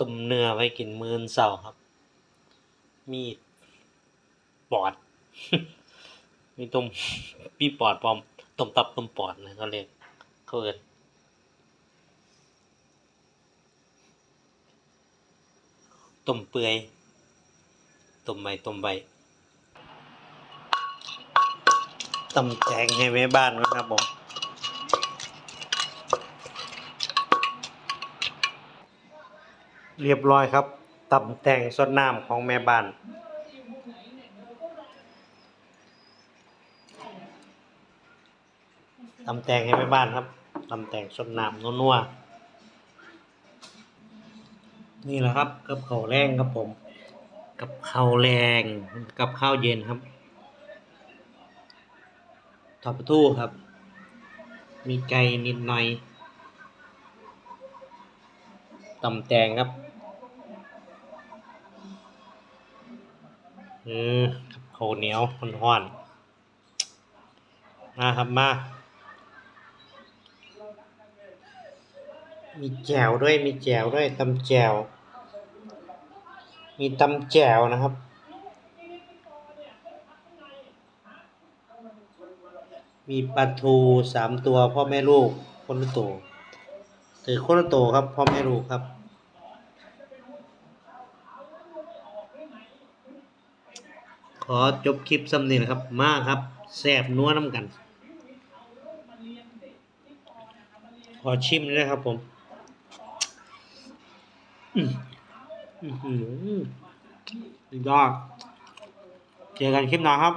ตุ่มเนื้อไว้กินมื้อเช้าครับ มีปอด มีตุ่มมีปอดปอมตุ่มตับตุ่มปอดนะเขาเรียกเขาเอิ้นตุ่มเปื่อยตุ่มใบตุ่มใบตำแตงให้แม่บ้านนะครับผม เรียบร้อยครับตำแต่งสดน้ำของแม่บ้าน ตำแต่งให้แม่บ้านครับ ตำแต่งสดน้ำนัวๆนี่แหละครับกับข้าวแรงครับผม กับข้าวแรงกับข้าวเย็นครับทอดปลาทูครับ มีไก่นิดหน่อยตำแตงครับ เออกับข้าวเหนียวร้อนๆมาครับมา มีแจวด้วย มีแจวด้วยตำแจว มีตำแจวนะครับ มีปลาทูสามตัวพ่อแม่ลูกคนละตัวถือคนละตัวครับพ่อแม่ลูกครับ อจบคลิปสำเนียงครับ มาครับแสบนัวน้ำกัน ขอชิมด้วยครับผมอืมอื้อหือสุดยอดเจอกันคลิปหน้าครับ